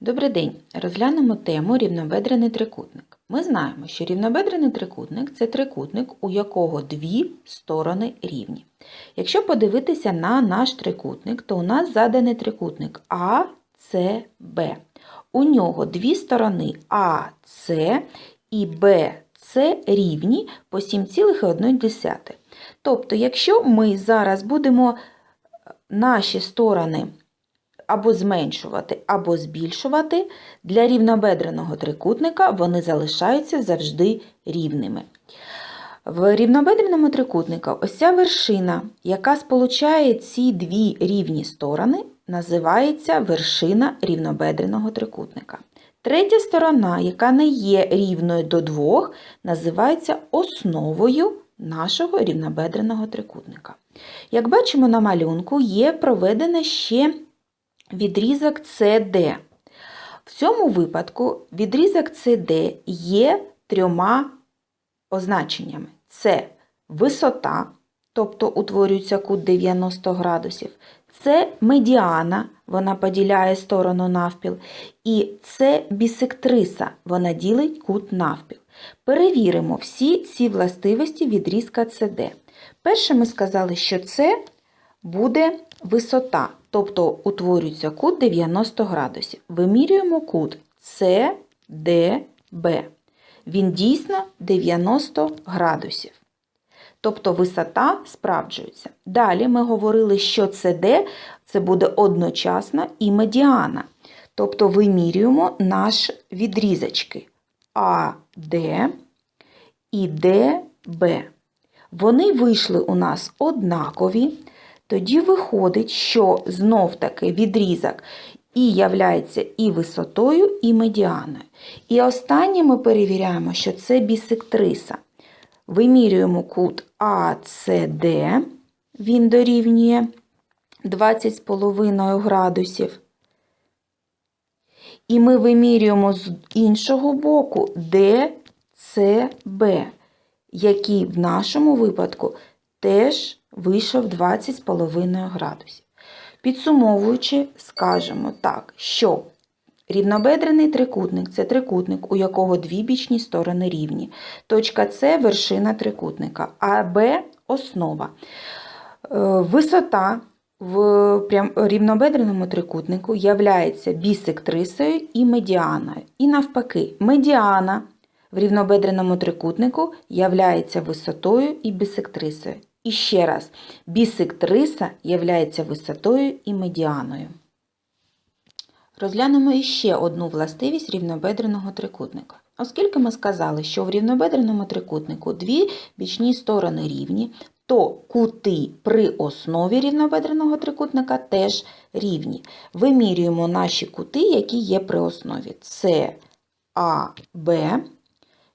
Добрий день! Розглянемо тему рівнобедрений трикутник. Ми знаємо, що рівнобедрений трикутник це трикутник, у якого дві сторони рівні. Якщо подивитися на наш трикутник, то у нас заданий трикутник А, С, Б. У нього дві сторони А, С і Б, С рівні по 7,1. Тобто, якщо ми зараз будемо наші сторони або зменшувати, або збільшувати, для рівнобедреного трикутника вони залишаються завжди рівними. В рівнобедреному трикутнику ось ця вершина, яка сполучає ці дві рівні сторони, називається вершина рівнобедреного трикутника. Третя сторона, яка не є рівною до двох, називається основою нашого рівнобедреного трикутника. Як бачимо на малюнку, є проведена ще відрізок CD. В цьому випадку відрізок CD є трьома означеннями: це висота, тобто утворюється кут 90 градусів, це медіана, вона поділяє сторону навпіл, і це бісектриса, вона ділить кут навпіл. Перевіримо всі ці властивості відрізка CD. Перше ми сказали, що це буде висота, тобто утворюється кут 90 градусів. Вимірюємо кут CDB. Він дійсно 90 градусів. Тобто висота справджується. Далі ми говорили, що CD це буде одночасно і медіана. Тобто вимірюємо наш відрізочки AD і DB. Вони вийшли у нас однакові. Тоді виходить, що знов-таки відрізок і являється і висотою, і медіаною. І останнє ми перевіряємо, що це бісектриса. Вимірюємо кут ACD, він дорівнює 20,5 градусів. І ми вимірюємо з іншого боку DCB, який в нашому випадку теж вийшов 20,5 градусів. Підсумовуючи, скажемо так, що рівнобедрений трикутник це трикутник, у якого дві бічні сторони рівні. Точка С вершина трикутника, а Б основа. Е, Висота в рівнобедреному трикутнику являється бісектрисою і медіаною. І навпаки, медіана в рівнобедреному трикутнику являється висотою і бісектрисою. І ще раз, бісектриса являється висотою і медіаною. Розглянемо іще одну властивість рівнобедреного трикутника. Оскільки ми сказали, що в рівнобедреному трикутнику дві бічні сторони рівні, то кути при основі рівнобедреного трикутника теж рівні. Вимірюємо наші кути, які є при основі. Це А, Б.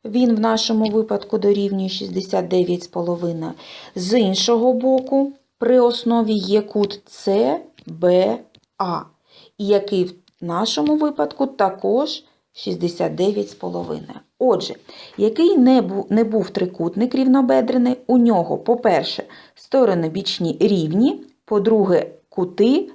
Він в нашому випадку дорівнює 69,5. З іншого боку, при основі є кут CBA, який в нашому випадку також 69,5. Отже, який не був, не був трикутник рівнобедрений, у нього, по-перше, сторони бічні рівні, по-друге, кути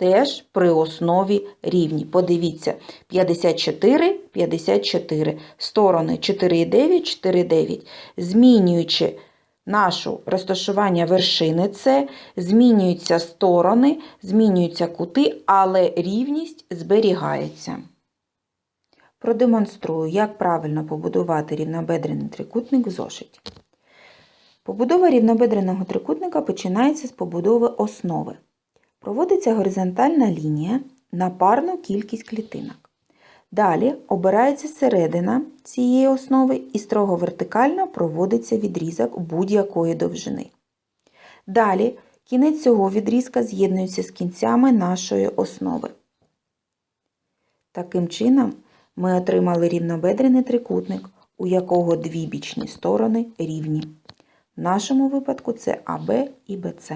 теж при основі рівні. Подивіться, 54, 54, сторони 4,9, 4,9. Змінюючи нашу розташування вершини С, змінюються сторони, змінюються кути, але рівність зберігається. Продемонструю, як правильно побудувати рівнобедрений трикутник в зошиті. Побудова рівнобедреного трикутника починається з побудови основи. Проводиться горизонтальна лінія на парну кількість клітинок. Далі обирається середина цієї основи і строго вертикально проводиться відрізок будь-якої довжини. Далі кінець цього відрізка з'єднується з кінцями нашої основи. Таким чином, ми отримали рівнобедрений трикутник, у якого дві бічні сторони рівні. В нашому випадку це АБ і БЦ.